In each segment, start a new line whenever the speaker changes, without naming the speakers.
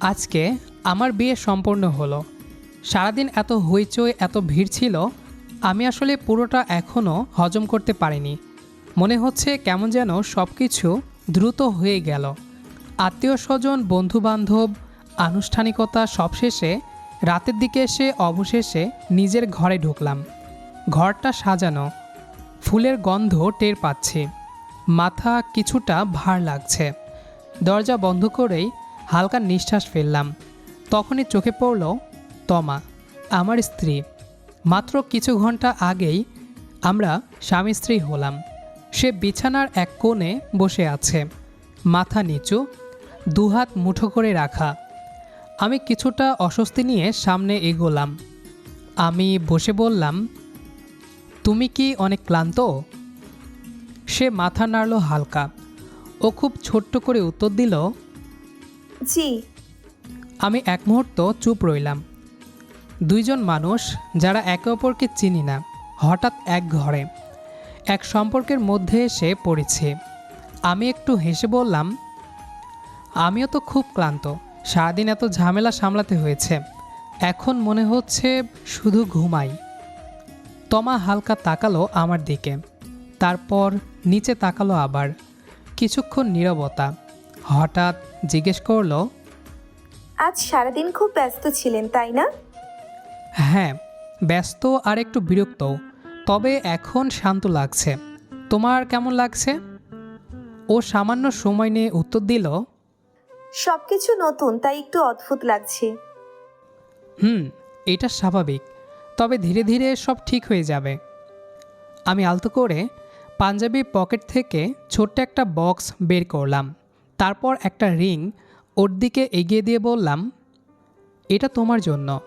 আজকে আমার বিয়ে সম্পূর্ণ হলো। সারাদিন এত হইচই, এত ভিড় ছিল, আমি আসলে পুরোটা এখনও হজম করতে পারিনি। মনে হচ্ছে কেমন যেন সব কিছু দ্রুত হয়ে গেল। আত্মীয় স্বজন, বন্ধুবান্ধব, আনুষ্ঠানিকতা সব শেষে রাতের দিকে এসে অবশেষে নিজের ঘরে ঢুকলাম। ঘরটা সাজানো, ফুলের গন্ধ টের পাচ্ছি। মাথা কিছুটা ভার লাগছে। দরজা বন্ধ করেই হালকা নিঃশ্বাস ফেললাম। তখনই চোখে পড়ল, তমা, আমার স্ত্রী। মাত্র কিছু ঘণ্টা আগেই আমরা স্বামী স্ত্রী হলাম। সে বিছানার এক কোণে বসে আছে। মাথা নিচু, দুহাত মুঠো করে রাখা। আমি কিছুটা অস্বস্তি নিয়ে সামনে এগোলাম। আমি বসে বললাম, তুমি কি অনেক ক্লান্ত? সে মাথা নাড়ল হালকা। ও খুব ছোট্ট করে উত্তর দিল
জি।
আমি এক মুহূর্ত চুপ রইলাম। দুইজন মানুষ যারা একে অপরকে চিনি না, হঠাৎ এক ঘরে, এক সম্পর্কের মধ্যে এসে পড়েছে। আমি একটু হেসে বললাম, আমিও তো খুব ক্লান্ত, সারাদিন এত ঝামেলা সামলাতে হয়েছে, এখন মনে হচ্ছে শুধু ঘুমাই। তমা হালকা তাকালো আমার দিকে, তারপর নিচে তাকালো আবার, কিছুক্ষণ নীরবতা, হঠাৎ জিজ্ঞেস করল
আজ সারাদিন খুব ব্যস্ত ছিলেন তাই না?
হ্যাঁ ব্যস্ত আর একটু বিরক্ত তবে এখন শান্ত লাগছে। তোমার কেমন লাগছে? ও সামান্য সময় নিয়ে উত্তর দিল
সব কিছু নতুন তাই একটু অদ্ভুত লাগছে।
হুম এটা স্বাভাবিক তবে ধীরে ধীরে সব ঠিক হয়ে যাবে। আমি আলতো করে পাঞ্জাবি পকেট থেকে ছোট্ট একটা বক্স বের করলাম। তারপর একটা রিং ওর দিকে এগিয়ে দিয়ে বললাম এটা তোমার জন্য।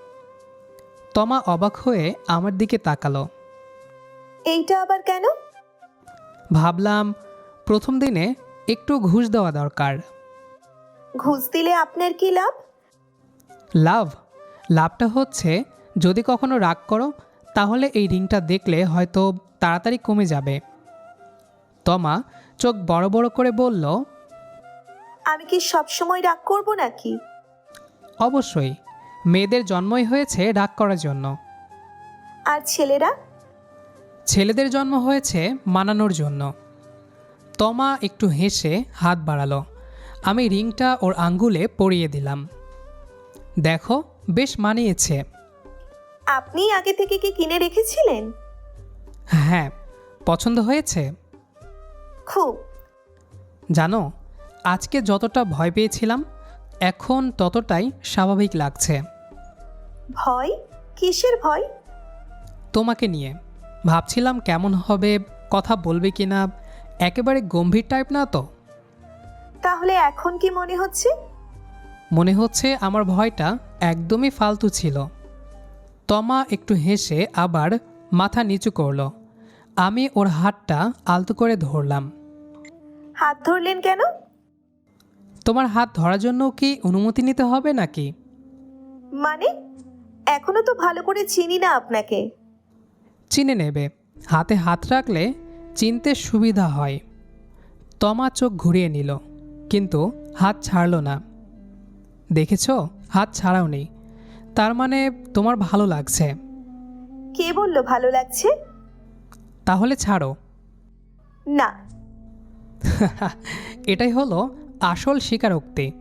তমা অবাক হয়ে আমার দিকে তাকালো।
এইটা আবার কেন?
ভাবলাম প্রথম দিনে একটু ঘুষ দেওয়া দরকার।
ঘুষ দিলে আপনার কি লাভ?
লাভ? লাভটা হচ্ছে যদি কখনো রাগ করো তাহলে এই রিংটা দেখলে হয়তো তাড়াতাড়ি কমে যাবে। তমা চোখ বড় বড় করে বলল
আমি কি সব সময় রাগ করব নাকি?
অবশ্যই। মেয়েদের জন্মই হয়েছে রাগ করার জন্য।
আর ছেলেরা?
ছেলেদের জন্ম হয়েছে মানানোর জন্য। তমা একটু হেসে হাত বাড়ালো। আমি রিংটা ওর আঙ্গুলে পরিয়ে দিলাম। দেখো বেশ মানিয়েছে।
আপনি আগে থেকে কি কিনে রেখেছিলেন?
হ্যাঁ পছন্দ হয়েছে।
খুব।
জানো আজকে যতটা ভয় পেয়েছিলাম এখন ততটাই স্বাভাবিক লাগছে।
ভয়? কিসের ভয়?
তোমাকে নিয়ে। ভাবছিলাম কেমন হবে কথা বলবে কি না একেবারে গম্ভীর টাইপ না তো?
তাহলে এখন কি মনে হচ্ছে?
মনে হচ্ছে আমার ভয়টা একদমই ফালতু ছিল। তমা একটু হেসে আবার মাথা নিচু করল। আমি ওর হাতটা আলতো করে ধরলাম।
হাত ধরলেন কেন?
তোমার হাত ধরার জন্য কি অনুমতি নিতে হবে নাকি?
মানে? এখনও তো ভালো করে চিনি না আপনাকে।
চিনে নেবে। হাতে হাত রাখলে চিনতে সুবিধা হয়। তমা চোখ ঘুরিয়ে নিল কিন্তু হাত ছাড়ল না। দেখেছ? হাত ছাড়াও নেই। তার মানে তোমার ভালো লাগছে।
কে বলল ভালো লাগছে?
তাহলে ছাড়ো।
না।
এটাই হলো আসল স্বীকারোক্তি।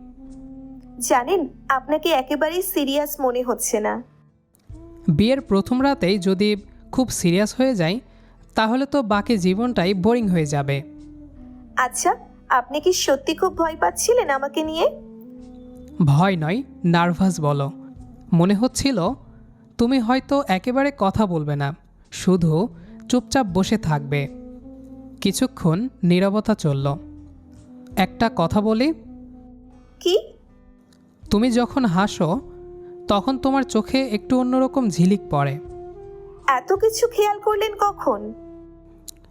জানেন আপনাকে একেবারেই সিরিয়াস মনে হচ্ছে না।
বিয়ের প্রথম রাতেই যদি খুব সিরিয়াস হয়ে যায় তাহলে তো বাকি জীবনটাই বোরিং হয়ে যাবে।
আচ্ছা আপনি কি সত্যি খুব ভয় পাচ্ছিলেন আমাকে নিয়ে?
ভয় নয় নার্ভাস বলো। মনে হচ্ছিল তুমি হয়তো একেবারে কথা বলবে না শুধু চুপচাপ বসে থাকবে। কিছুক্ষণ নীরবতা চলল। একটা কথা বলি?
কি?
তুমি যখন হাসো তখন তোমার চোখে একটু অন্যরকম ঝিলিক পড়ে।
এত কিছু খেয়াল করলেন কখন?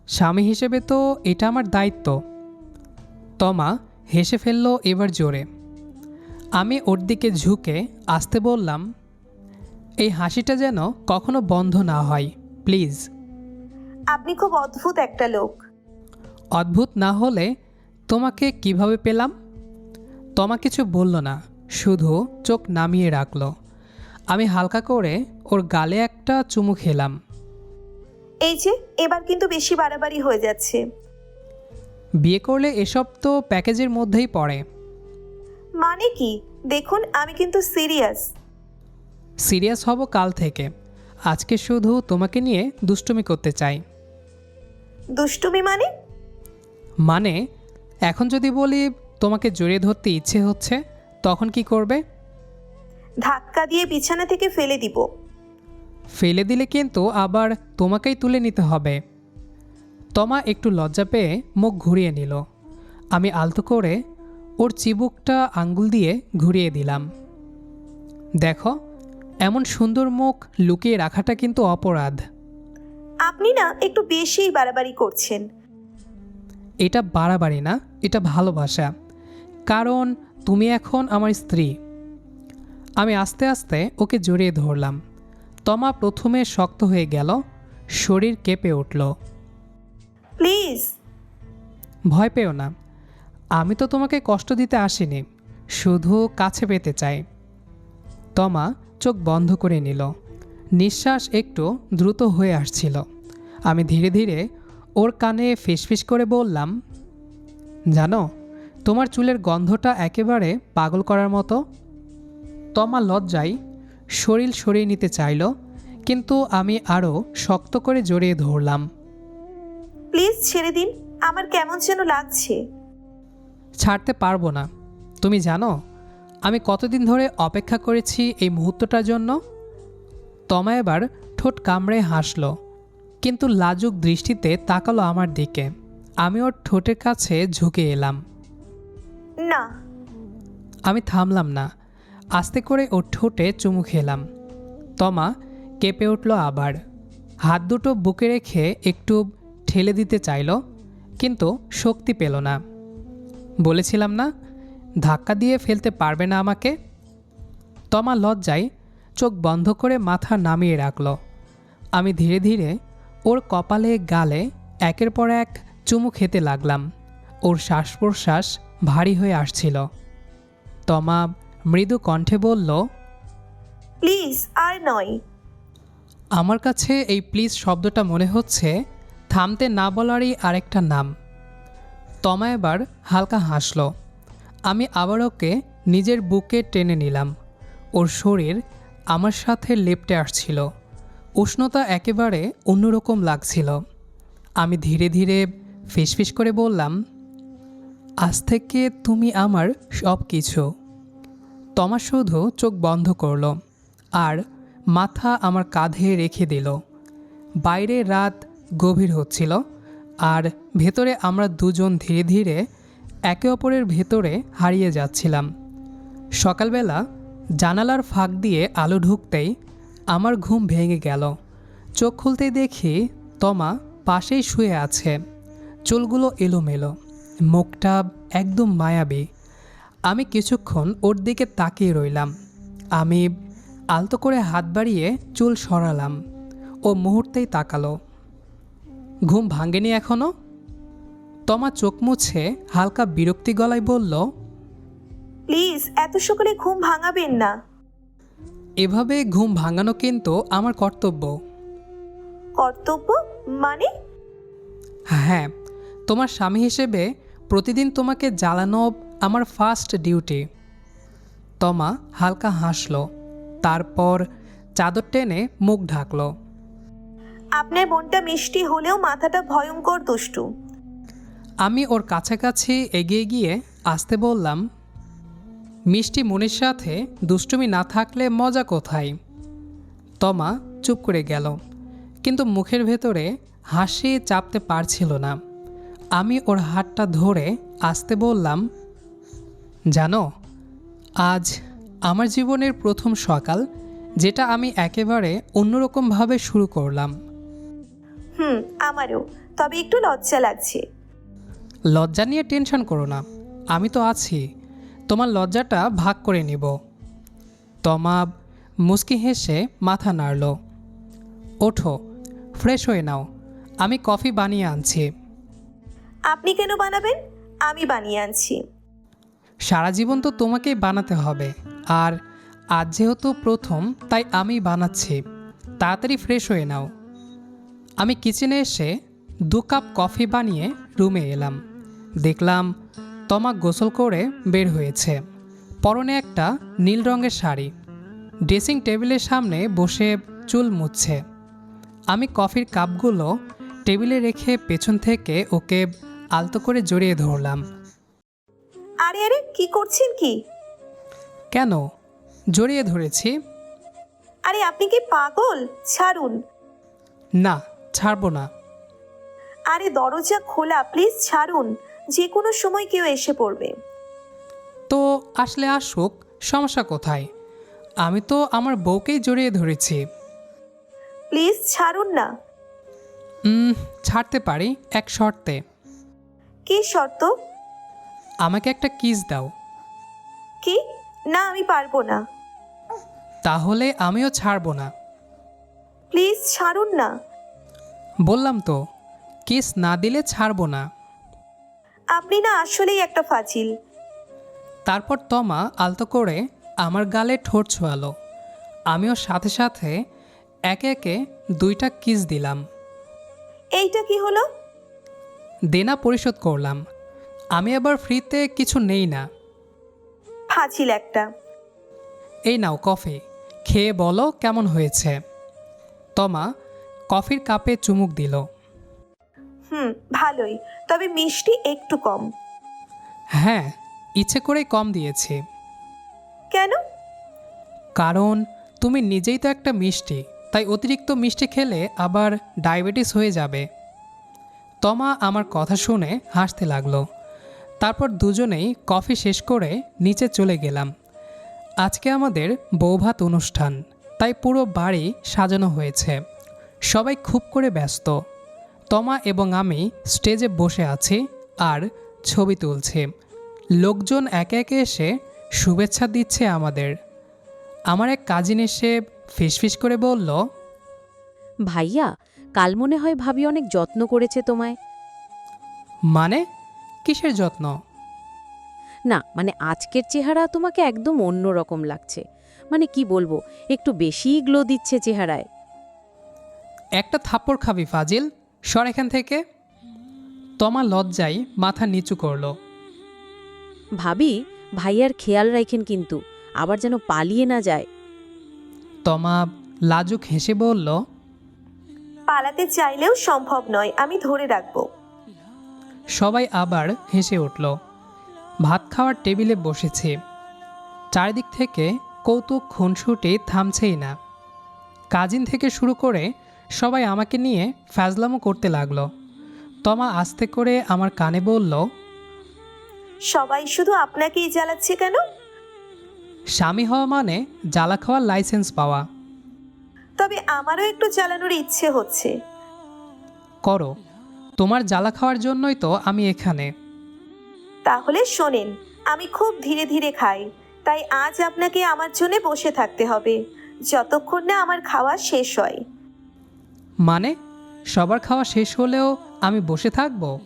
স্বামী হিসেবে তো এটা আমার দায়িত্ব। তমা হেসে ফেলল এবার জোরে। আমি ওর দিকে ঝুঁকে আসতে বললাম এই হাসিটা যেন কখনো বন্ধ না হয় প্লিজ।
আপনি খুব অদ্ভুত একটা লোক।
অদ্ভুত না হলে তোমাকে কীভাবে পেলাম? তমা কিছু বলল না শুধু চোখ নামিয়ে রাখল। আমি হালকা করে ওর গালে একটা চুমু খেলাম।
এই যে এবার কিন্তু বেশি বাড়াবাড়ি হয়ে যাচ্ছে।
বিয়ে করলে এসব তো প্যাকেজের মধ্যেই পড়ে।
মানে কি? দেখুন আমি কিন্তু সিরিয়াস।
সিরিয়াস হব কাল থেকে। আজকে শুধু তোমাকে নিয়ে দুষ্টুমি করতে চাই।
দুষ্টুমি মানে?
মানে এখন যদি বলি তোমাকে জড়িয়ে ধরতে ইচ্ছে হচ্ছে তখন কি করবে?
ধাক্কা দিয়ে বিছানা থেকে ফেলে দিব।
ফেলে দিলে কিন্তু আবার তোমাকেই তুলে নিতে হবে। তমা একটু লজ্জা পেয়ে মুখ ঘুরিয়ে নিল। আমি আলতো করে ওর চিবুকটা আঙ্গুল দিয়ে ঘুরিয়ে দিলাম। দেখো এমন সুন্দর মুখ লুকিয়ে রাখাটা কিন্তু অপরাধ।
আপনি না একটু বেশিই বাড়াবাড়ি করছেন।
এটা বাড়াবাড়ি না এটা ভালোবাসা। কারণ তুমি এখন আমার স্ত্রী। আমি আস্তে আস্তে ওকে জড়িয়ে ধরলাম। তমা প্রথমে শক্ত হয়ে গেল শরীর কেঁপে উঠল।
প্লিজ।
ভয় পেও না। আমি তো তোমাকে কষ্ট দিতে আসিনি শুধু কাছে পেতে চাই। তমা চোখ বন্ধ করে নিল। নিঃশ্বাস একটু দ্রুত হয়ে আসছিল। আমি ধীরে ধীরে ওর কানে ফিসফিস করে বললাম জানো তোমার চুলের গন্ধটা একেবারে পাগল করার মতো। তমা লজ্জায় শরীর সরিয়ে নিতে চাইল কিন্তু আমি আরও শক্ত করে জড়িয়ে ধরলাম।
প্লিজ ছেড়ে দিন আমার কেমন যেন লাগছে।
ছাড়তে পারব না। তুমি জানো আমি কতদিন ধরে অপেক্ষা করেছি এই মুহূর্তটার জন্য। তমা এবার ঠোঁট কামড়ে হাসলো। কিন্তু লাজুক দৃষ্টিতে তাকালো আমার দিকে। আমি ওর ঠোঁটের কাছে ঝুঁকে এলাম।
না।
আমি থামলাম না। আস্তে করে ওর ঠোঁটে চুমু খেলাম। তমা কেঁপে উঠল আবার। হাত দুটো বুকে রেখে একটু ঠেলে দিতে চাইল কিন্তু শক্তি পেল না। বলেছিলাম না ধাক্কা দিয়ে ফেলতে পারবে না আমাকে? তমা লজ্জায় চোখ বন্ধ করে মাথা নামিয়ে রাখল। আমি ধীরে ধীরে ওর কপালে গালে একের পর এক চুমু খেতে লাগলাম। ওর শ্বাস প্রশ্বাস ভারী হয়ে আসছিল। তমা মৃদু কণ্ঠে বলল
প্লিজ আর নয়।
আমার কাছে এই প্লিজ শব্দটা মনে হচ্ছে থামতে না বলারই আরেকটা নাম। তমা এবার হালকা হাসল। আমি আবার ওকে নিজের বুকে টেনে নিলাম। ওর শরীর আমার সাথে লেপটে আসছিল। উষ্ণতা একেবারে অন্যরকম লাগছিল। আমি ধীরে ধীরে ফিসফিস করে বললাম, আজ থেকে তুমি আমার সব কিছু তমা শুধু চোখ বন্ধ করল আর মাথা আমার কাঁধে রেখে দিল। বাইরে রাত গভীর হচ্ছিল আর ভেতরে আমরা দুজন ধীরে ধীরে একে অপরের ভেতরে হারিয়ে যাচ্ছিলাম। সকালবেলা জানালার ফাঁক দিয়ে আলো ঢুকতেই আমার ঘুম ভেঙে গেল। চোখ খুলতেই দেখি তমা পাশেই শুয়ে আছে। চুলগুলো এলোমেলো। মুখটা একদম মায়াবী। আমি কিছুক্ষণ ওর দিকে তাকিয়ে রইলাম। আমি আলতো করে হাত বাড়িয়ে চুল সরালাম। ও মুহূর্তেই তাকালো। ঘুম ভাঙেনি এখনও? তমা চোখ মুছে হালকা বিরক্তি গলায় বলল,
প্লিজ, এত সকালে ঘুম ভাঙাবেন না।
এভাবে ঘুম ভাঙানো কিন্তু আমার কর্তব্য।
কর্তব্য মানে?
হ্যাঁ তোমার স্বামী হিসেবে প্রতিদিন তোমাকে জ্বালানো আমার ফার্স্ট ডিউটি তমা হালকা হাসলো তারপর চাদর টেনে মুখ ঢাকলো।
আপনার মনটা মিষ্টি হলেও মাথাটা ভয়ঙ্কর দুষ্টু।
আমি ওর কাছাকাছি এগিয়ে গিয়ে আসতে বললাম মিষ্টি মনের সাথে দুষ্টুমি না থাকলে মজা কোথায়? তমা চুপ করে গেল কিন্তু মুখের ভেতরে হাসি চাপতে পারছিল না। আমি ওর হাতটা ধরে আসতে বললাম জানো আজ আমার জীবনের প্রথম সকাল যেটা আমি একেবারে অন্যরকমভাবে শুরু করলাম।
হুম আমারও তবে একটু লজ্জা লাগছে।
লজ্জা নিয়ে টেনশন করো না আমি তো আছি। তোমার লজ্জাটা ভাগ করে নিব। তমা মুস্কি হেসে মাথা নাড়ল। ওঠো ফ্রেশ হয়ে নাও আমি কফি বানিয়ে আনছি।
আপনি কেন বানাবেন? আমি বানিয়ে আনছি।
সারা জীবন তো তোমাকেই বানাতে হবে আর আজ যেহেতু প্রথম তাই আমি বানাচ্ছি। তাড়াতাড়ি ফ্রেশ হয়ে নাও। আমি কিচেনে এসে দু কাপ কফি বানিয়ে রুমে এলাম। দেখলাম তমা গোসল করে বের হয়েছে। পরনে একটা নীল রঙের শাড়ি। ড্রেসিং টেবিলের সামনে বসে চুল মুছছে। আমি কফির কাপগুলো টেবিলে রেখে পেছন থেকে ওকে আলতো করে জড়িয়ে ধরলাম।
আরে আরে কি করছেন কি?
কেন? জড়িয়ে ধরেছি।
আরে আপনি কি পাগল? ছাড়ুন।
না ছাড়বো না।
আরে দরজা খোলা প্লিজ ছাড়ুন। যে কোনো সময় কেউ এসে পড়বে।
তো আসলে আসুক সমস্যা কোথায়? আমি তো আমার বউকেই জড়িয়ে ধরেছি।
প্লিজ ছাড়ুন না।
উম, ছাড়তে পারি এক শর্তে।
কি শর্ত?
আমাকে একটা কিস দাও।
কি? না আমি পারব না।
তাহলে আমিও ছাড়বো না।
প্লিজ ছাড়ুন না।
বললাম তো কিস না দিলে ছাড়বো না।
আপনি না আসলেই একটা ফাজিল।
তারপর তমা আলতো করে আমার গালে ঠোঁট ছোঁয়ালো। আমিও সাথে সাথে একে একে দুইটা কিস দিলাম।
এইটা কি হলো?
দেনা পরিশোধ করলাম। আমি আবার ফ্রিতে কিছু নেই না।
ফাজিল একটা।
এই নাও কফি। খেয়ে বলো কেমন হয়েছে। তমা কফির কাপে চুমুক দিল।
হুম ভালোই। তবে মিষ্টি একটু কম।
হ্যাঁ ইচ্ছে করেই কম দিয়েছি।
কেন?
কারণ তুমি নিজেই তো একটা মিষ্টি তাই অতিরিক্ত মিষ্টি খেলে আবার ডায়াবেটিস হয়ে যাবে। তমা আমার কথা শুনে হাসতে লাগল। তারপর দুজনেই কফি শেষ করে নিচে চলে গেলাম। আজকে আমাদের বৌভাত অনুষ্ঠান তাই পুরো বাড়ি সাজানো হয়েছে। সবাই খুব করে ব্যস্ত। তমা এবং আমি স্টেজে বসে আছি আর ছবি তুলছি। লোকজন একে একে এসে শুভেচ্ছা দিচ্ছে আমাদের। আমার এক কাজিন এসে ফিসফিস করে বলল
ভাইয়া কাল মনে হয় ভাবি অনেক যত্ন করেছে তোমায়।
মানে? কিসের যত্ন?
না মানে আজকের চেহারা তোমাকে একদম অন্য রকম লাগছে। মানে কি বলব একটু বেশিই গ্লো দিচ্ছে চেহারায়।
একটা থাপ্পড় খাবি ফাজিল। সর এখান থেকে। তমা লজ্জায় মাথা নিচু করল।
ভাবি ভাইয়ার খেয়াল রাখেন কিন্তু আবার যেন পালিয়ে না যায়।
তমা লাজুক হেসে বলল
পালাতে চাইলেও সম্ভব নয় আমি ধরে রাখব।
সবাই আবার হেসে উঠল। ভাত খাওয়ার টেবিলে বসেছে। চারিদিক থেকে কৌতুক খুনসুটি থামছেই না। কাজিন থেকে শুরু করে সবাই আমাকে নিয়ে ফ্যাজলামো করতে লাগল। তমা আস্তে করে আমার কানে বলল
সবাই শুধু আপনাকেই জ্বালাচ্ছে কেন?
স্বামী হওয়া মানে জ্বালা খাওয়ার লাইসেন্স পাওয়া।
তবে আমারও একটু জ্বালানোর ইচ্ছে হচ্ছে।
করো তোমার জ্বালা খাওয়ার জন্যই তো আমি এখানে।
তাহলে শোনেন আমি খুব ধীরে ধীরে খাই তাই আজ আপনাকে আমার জন্য বসে থাকতে হবে যতক্ষণ না আমার খাওয়া শেষ হয়।
মানে সবার খাওয়া শেষ হলেও আমি বসে থাকব?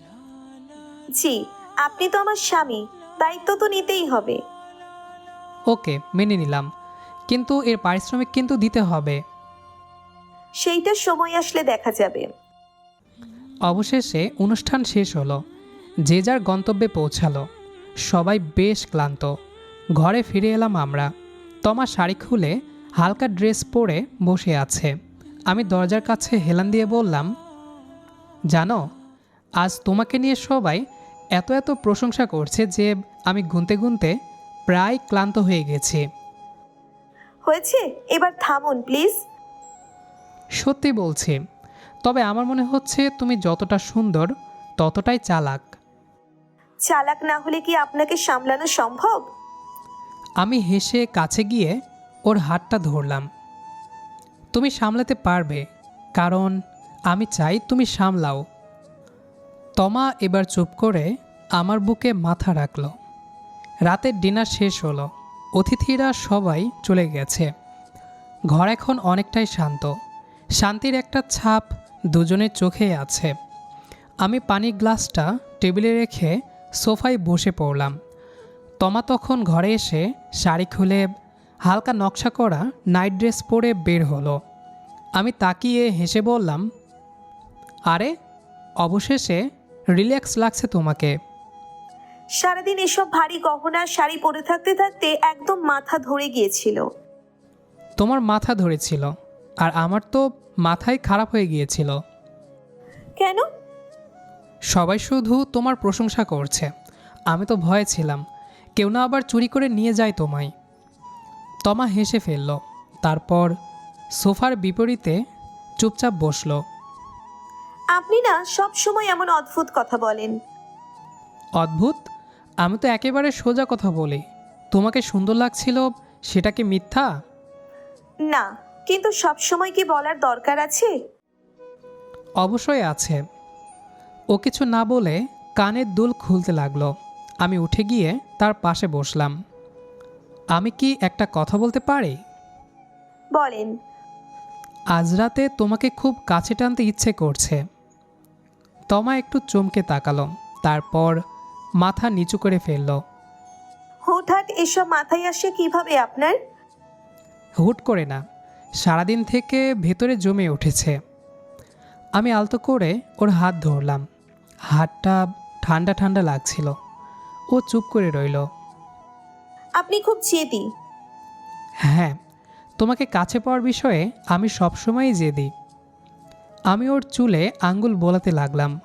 জি আপনি তো আমার স্বামী দায়িত্ব তো নিতেই হবে।
ওকে মেনে নিলাম। কিন্তু এর পারিশ্রমিক কিন্তু দিতে হবে।
সেইটা সময় আসলে দেখা যাবে।
অবশেষে অনুষ্ঠান শেষ হলো। যে যার গন্তব্যে পৌঁছালো। সবাই বেশ ক্লান্ত। ঘরে ফিরে এলাম আমরা। তমা শাড়ি খুলে হালকা ড্রেস পরে বসে আছে। আমি দরজার কাছে হেলান দিয়ে বললাম জানো আজ তোমাকে নিয়ে সবাই এত এত প্রশংসা করছে যে আমি গুনতে গুনতে প্রায় ক্লান্ত হয়ে গেছি।
হয়েছে? এবার থামুন প্লিজ।
সত্যি বলছি তবে আমার মনে হচ্ছে তুমি যতটা সুন্দর ততটাই চালাক।
চালাক না হলে কি আপনাকে সামলানো সম্ভব?
আমি হেসে কাছে গিয়ে ওর হাতটা ধরলাম। তুমি সামলাতে পারবে, কারণ আমি চাই তুমি সামলাও। তমা এবার চুপ করে আমার বুকে মাথা রাখল। রাতের ডিনার শেষ হলো। অতিথিরা সবাই চলে গেছে। ঘর এখন অনেকটাই শান্ত। শান্তির একটা ছাপ দুজনের চোখে আছে। আমি পানির গ্লাসটা টেবিলে রেখে সোফায় বসে পড়লাম। তমা তখন ঘরে এসে শাড়ি খুলে হালকা নকশা করা নাইট ড্রেস পরে বের হলো। আমি তাকিয়ে হেসে বললাম আরে অবশেষে রিল্যাক্স লাগছে তোমাকে।
সারাদিন এসব ভারী গহনার শাড়ি পরে থাকতে থাকতে একদম মাথা ধরে গিয়েছিল।
তোমার মাথা ধরেছিল আর আমার তো মাথাই খারাপ হয়ে গিয়েছিল।
কেন?
সবাই শুধু তোমার প্রশংসা করছে। আমি তো ভয়ে ছিলাম। কেউ না আবার চুরি করে নিয়ে যায় তোমায়। তমা হেসে ফেলল। তারপর সোফার বিপরীতে চুপচাপ বসল।
আপনি না সব সময় এমন অদ্ভুত কথা বলেন।
অদ্ভুত? আমি তো একেবারে সোজা কথা বলি। তোমাকে সুন্দর লাগছিল সেটা কি মিথ্যা?
না কিন্তু সব সময় কি বলার দরকার আছে?
অবশ্যই আছে। ও কিছু না বলে কানের দুল খুলতে লাগল। আমি উঠে গিয়ে তার পাশে বসলাম। আমি কি একটা কথা বলতে পারি?
বলেন।
আজ রাতে তোমাকে খুব কাছে টানতে ইচ্ছে করছে। তমা একটু চমকে তাকালো তারপর মাথা নিচু করে ফেলল।
হুটহাট এসব মাথায় আসে কীভাবে আপনার?
হুট করে না সারাদিন থেকে ভেতরে জমে উঠেছে। আমি আলতো করে ওর হাত ধরলাম। হাতটা ঠান্ডা ঠান্ডা লাগছিল। ও চুপ করে রইল।
আপনি খুব জেদি।
হ্যাঁ তোমাকে কাছে পাওয়ার বিষয়ে আমি সবসময়ই জেদি। আমি ওর চুলে আঙ্গুল বোলাতে লাগলাম।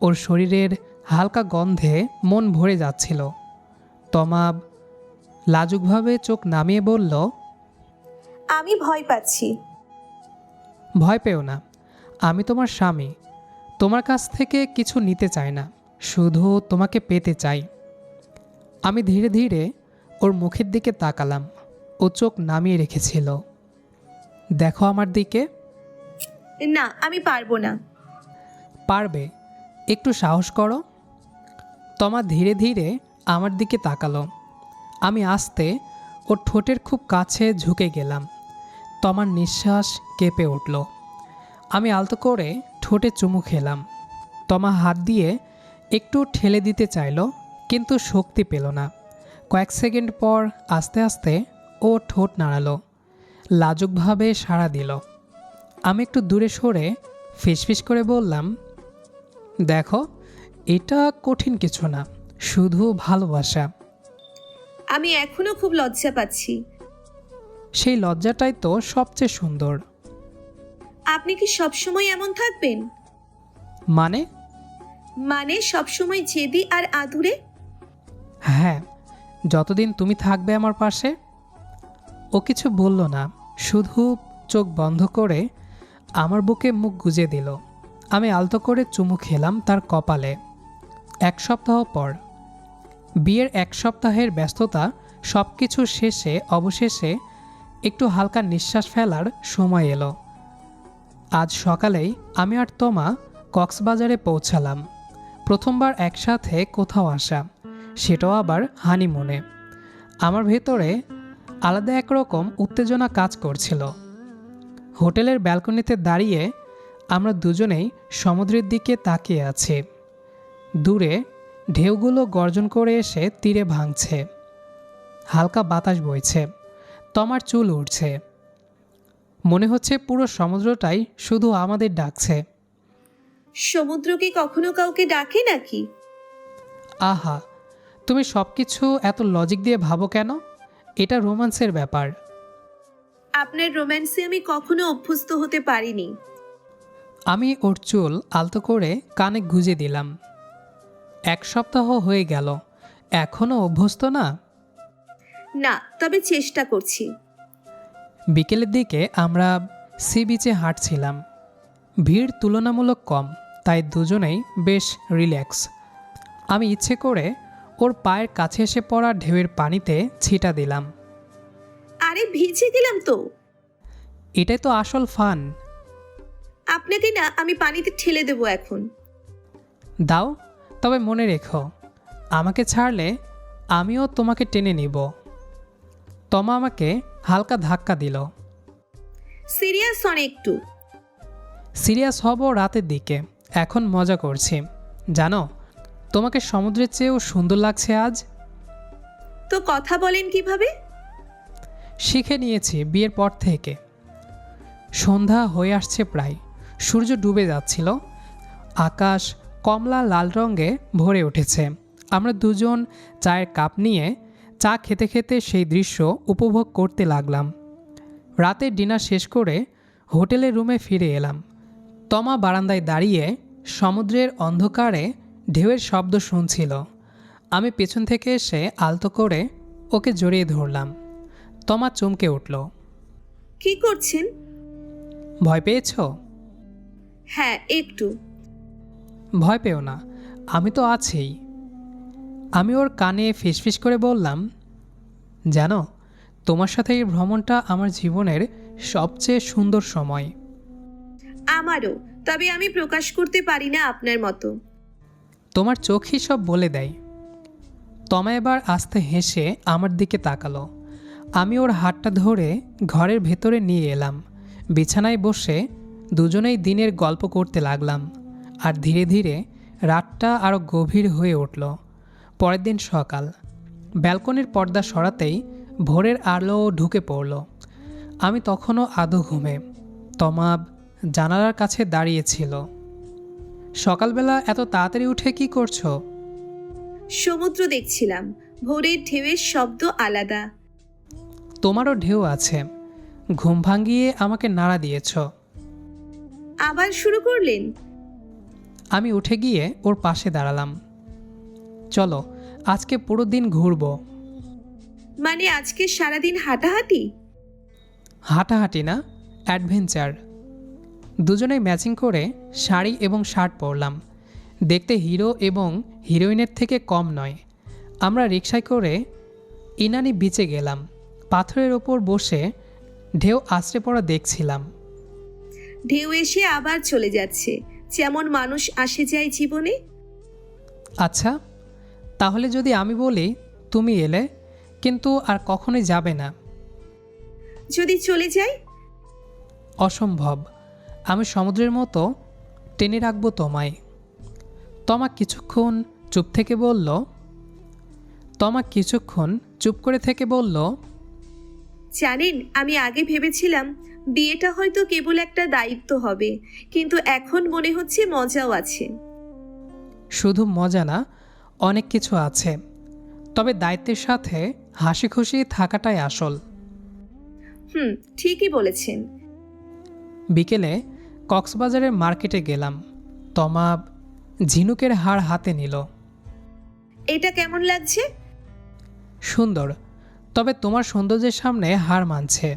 ওর শরীরের হালকা গন্ধে মন ভরে যাচ্ছিল। তমাব লাজুকভাবে চোখ নামিয়ে বলল
আমি ভয় পাচ্ছি।
ভয় পেও না। আমি তোমার স্বামী। তোমার কাছ থেকে কিছু নিতে চাই না। শুধু তোমাকে পেতে চাই। আমি ধীরে ধীরে ওর মুখের দিকে তাকালাম ও চোখ নামিয়ে রেখেছিল। দেখো আমার দিকে।
না আমি পারব না।
পারবে। একটু সাহস করো। তমা ধীরে ধীরে আমার দিকে তাকালো। আমি আসতে ওর ঠোঁটের খুব কাছে ঝুঁকে গেলাম। তমার নিঃশ্বাস কেঁপে উঠল। আমি আলতো করে ঠোঁটে চুমু খেলাম। তমা হাত দিয়ে একটু ঠেলে দিতে চাইলো কিন্তু শক্তি পেল না। কয়েক সেকেন্ড পর আস্তে আস্তে ও ঠোঁট নাড়ালো লাজুকভাবে সাড়া দিল। আমি একটু দূরে সরে ফিসফিস করে বললাম দেখো এটা কঠিন কিছু না শুধু ভালোবাসা।
আমি এখনও খুব লজ্জা পাচ্ছি।
সেই লজ্জাটাই তো সবচেয়ে সুন্দর।
আপনি কি সবসময় এমন থাকবেন?
মানে?
মানে সবসময় জেদি আর আদুরে?
হ্যাঁ যতদিন তুমি থাকবে আমার পাশে? ও কিছু বলল না, শুধু চোখ বন্ধ করে আমার বুকে মুখ গুজে দিল। আমি আলতো করে চুমু খেলাম তার কপালে। এক সপ্তাহ পর। বিয়ের এক সপ্তাহের ব্যস্ততা সব কিছু শেষে, অবশেষে একটু হালকা নিঃশ্বাস ফেলার সময় এলো। আজ সকালেই আমি আর তোমা কক্সবাজারে পৌঁছালাম। প্রথমবার একসাথে কোথাও আসা। সেটাও আবার হানিমুনে। আমার ভেতরে আলাদা একরকম উত্তেজনা কাজ করছিল। হোটেলের ব্যালকনিতে দাঁড়িয়ে আমরা দুজনেই সমুদ্রের দিকে তাকিয়ে আছি। দূরে ঢেউগুলো গর্জন করে এসে তীরে ভাঙছে। হালকা বাতাস বইছে। তমার চুল উঠছে মনে হচ্ছে পুরো সমুদ্রটাই শুধু আমাদের ডাকছে।
সমুদ্র কি কখনো কাউকে ডাকে নাকি?
আহা তুমি সব কিছু এত লজিক দিয়ে ভাবো কেন? এটা রোমান্সের ব্যাপার।
আপনার রোম্যান্সে আমি কখনো অভ্যস্ত হতে পারিনি।
আমি ওর চুল আলতো করে কানে গুজে দিলাম। এক সপ্তাহ হয়ে গেল। এখনও অভ্যস্ত না?
না তবে চেষ্টা করছি।
বিকেলের দিকে আমরা সি বিচে হাঁটছিলাম। ভিড় তুলনামূলক কম তাই দুজনেই বেশ রিল্যাক্স আমি ইচ্ছে করে ওর পায়ের কাছে এসে পড়া ঢেউয়ের পানিতে ছিটা দিলাম।
আরে ভিজে দিলাম তো।
এটাই তো আসল ফান।
আপনাকে না আমি পানিতে ঠেলে দেবো এখন।
দাও তবে মনে রেখো আমাকে ছাড়লে আমিও তোমাকে টেনে নিব। তমা আমাকে হালকা ধাক্কা দিল।
সিরিয়াস হন একটু।
সিরিয়াস হব রাতের দিকে এখন মজা করছি। জানো তোমাকে সমুদ্রের চেয়েও সুন্দর লাগছে আজ?
তো কথা বলেন কীভাবে?
শিখে নিয়েছি বিয়ের পর থেকে। সন্ধ্যা হয়ে আসছে প্রায়। সূর্য ডুবে যাচ্ছিল। আকাশ কমলা লাল রঙে ভরে উঠেছে। আমরা দুজন চায়ের কাপ নিয়ে চা খেতে খেতে সেই দৃশ্য উপভোগ করতে লাগলাম। রাতের ডিনার শেষ করে হোটেলের রুমে ফিরে এলাম। তমা বারান্দায় দাঁড়িয়ে সমুদ্রের অন্ধকারে ঢেউয়ের শব্দ শুনছিল। আমি পেছন থেকে এসে আলতো করে ওকে জড়িয়ে ধরলাম। তমা চমকে উঠল।
কি করছেন?
ভয় পেয়েছ?
হ্যাঁ একটু।
ভয় পেও না আমি তো আছেই। আমি ওর কানে ফিসফিস করে বললাম জানো তোমার সাথে এই ভ্রমণটা আমার জীবনের সবচেয়ে সুন্দর সময়।
আমারও তবে আমি প্রকাশ করতে পারি না আপনার মতো।
তোমার চোখই সব বলে দেয়। তমা এবার আস্তে হেসে আমার দিকে তাকালো। আমি ওর হাতটা ধরে ঘরের ভেতরে নিয়ে এলাম। বিছানায় বসে দুজনেই দিনের গল্প করতে লাগলাম আর ধীরে ধীরে রাতটা আরও গভীর হয়ে উঠল। পরের দিন সকাল। ব্যালকনির পর্দা সরাতেই ভোরের আলো ঢুকে পড়ল। আমি তখনও আধো ঘুমে। তমাব জানালার কাছে দাঁড়িয়েছিল সকালবেলা এত তাড়াতাড়ি উঠে কি করছ?
সমুদ্র দেখছিলাম। ভোরের ঢেউয়ের শব্দ আলাদা।
তোমারও ঢেউ আছে। ঘুম ভাঙিয়ে আমাকে নাড়া দিয়েছ।
আবার শুরু করলেন?
আমি উঠে গিয়ে ওর পাশে দাঁড়ালাম। চলো আজকে পুরো দিন ঘুরবো।
মানে আজকে সারাদিন হাঁটাহাঁটি?
হাঁটাহাঁটি না অ্যাডভেঞ্চার। দুজনেই ম্যাচিং করে শাড়ি এবং শার্ট পরলাম। দেখতে হিরো এবং হিরোইনের থেকে কম নয়। আমরা রিক্সায় করে ইনানি বিচে গেলাম। পাথরের ওপর বসে ঢেউ আশ্রে পড়া দেখছিলাম।
ঢেউ এসে আবার চলে যাচ্ছে। যেমন মানুষ আসে যায় জীবনে।
আচ্ছা তাহলে যদি আমি বলি তুমি এলে কিন্তু আর কখনোই যাবে না।
যদি চলে যাই?
অসম্ভব। আমি সমুদ্রের মতো টেনে রাখব তোমায়। তমা কিছুক্ষণ চুপ থেকে বলল তমা কিছুক্ষণ চুপ করে থেকে বলল
জানেন আমি আগে ভেবেছিলাম বিয়েটা হয়তো কেবল একটা দায়িত্ব হবে কিন্তু এখন মনে হচ্ছে মজাও আছে।
শুধু মজা না অনেক কিছু আছে। তবে দায়িত্বের সাথে হাসি খুশি থাকাটাই আসল।
হুম ঠিকই বলেছেন।
বিকেলে কক্সবাজারের মার্কেটে গেলাম। তমা ঝিনুকের হার হাতে নিল।
এটা কেমন লাগছে?
সুন্দর তবে তোমার সৌন্দর্যের সামনে হার মানছে।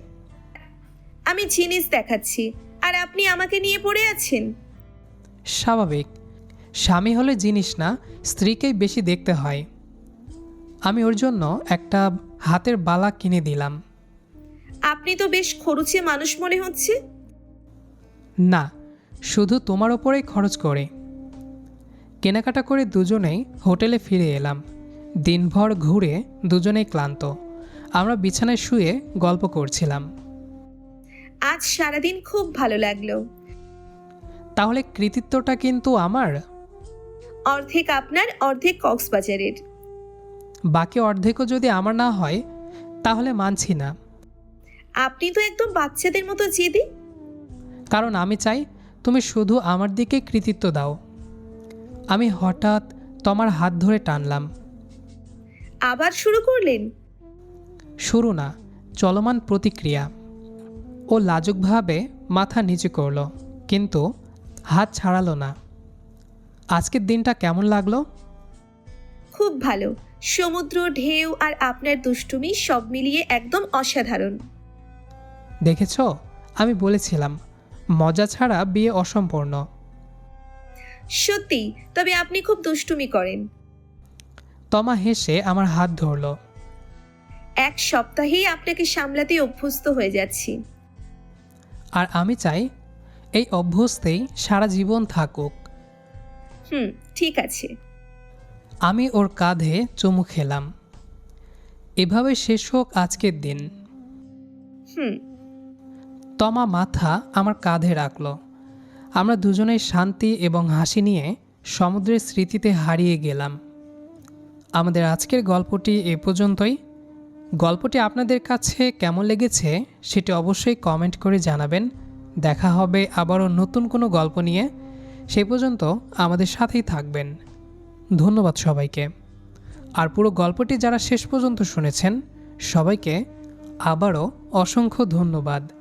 আমি জিনিস দেখাচ্ছি আর আপনি আমাকে নিয়ে পড়ে আছেন?
স্বাভাবিক স্বামী হলে জিনিস না স্ত্রীকেই বেশি দেখতে হয়। আমি ওর জন্য একটা হাতের বালা কিনে দিলাম।
আপনি তো বেশ খরুচে মানুষ মনে হচ্ছে।
না শুধু তোমার ওপরেই খরচ করে। কেনাকাটা করে দুজনেই হোটেলে ফিরে এলাম। দিনভর ঘুরে দুজনেই ক্লান্ত। আমরা বিছানায় শুয়ে গল্প করছিলাম।
আজ সারাদিন খুব ভালো লাগল।
তাহলে কৃতিত্বটা কিন্তু আমার?
অর্ধেক আপনার অর্ধেক কক্সবাজারের।
বাকি অর্ধেকও যদি আমার না হয় তাহলে মানছি না।
আপনি তো একদম বাচ্চাদের মতো জেদি।
কারণ আমি চাই তুমি শুধু আমার দিকে কৃতিত্ব দাও। আমি হঠাৎ তোমার হাত ধরে টানলাম।
আবার শুরু করলেন?
শুরু না চলমান প্রতিক্রিয়া। ও লাজুকভাবে মাথা নিচু করল কিন্তু হাত ছাড়ালো না। আজকের দিনটা কেমন লাগল?
খুব ভালো। সমুদ্র ঢেউ আর আপনার দুষ্টুমি সব মিলিয়ে একদম অসাধারণ।
দেখেছ? আমি বলেছিলাম মজা ছাড়া বিয়ে অসম্পূর্ণ।
সত্যি তবে আপনি খুব দুষ্টুমি করেন।
তমা হেসে আমার হাত ধরলো।
এক সপ্তাহেই আপনাকে সামলাতে অভ্যস্ত হয়ে যাচ্ছি।
আর আমি চাই এই অভ্যস্তেই সারা জীবন থাকুক।
হুম ঠিক আছে।
আমি ওর কাঁধে চুমু খেলাম। এভাবে শেষ হোক আজকের দিন।
হুম
তমা মাথা আমার কাঁধে রাখল। আমরা দুজনেই শান্তি এবং হাসি নিয়ে সমুদ্রের স্মৃতিতে হারিয়ে গেলাম। আমাদের আজকের গল্পটি এ পর্যন্তই। গল্পটি আপনাদের কাছে কেমন লেগেছে সেটি অবশ্যই কমেন্ট করে জানাবেন। দেখা হবে আবারও নতুন কোনো গল্প নিয়ে। সেই পর্যন্ত আমাদের সাথেই থাকবেন। ধন্যবাদ সবাইকে। আর পুরো গল্পটি যারা শেষ পর্যন্ত শুনেছেন, সবাইকে আবারও অসংখ্য ধন্যবাদ।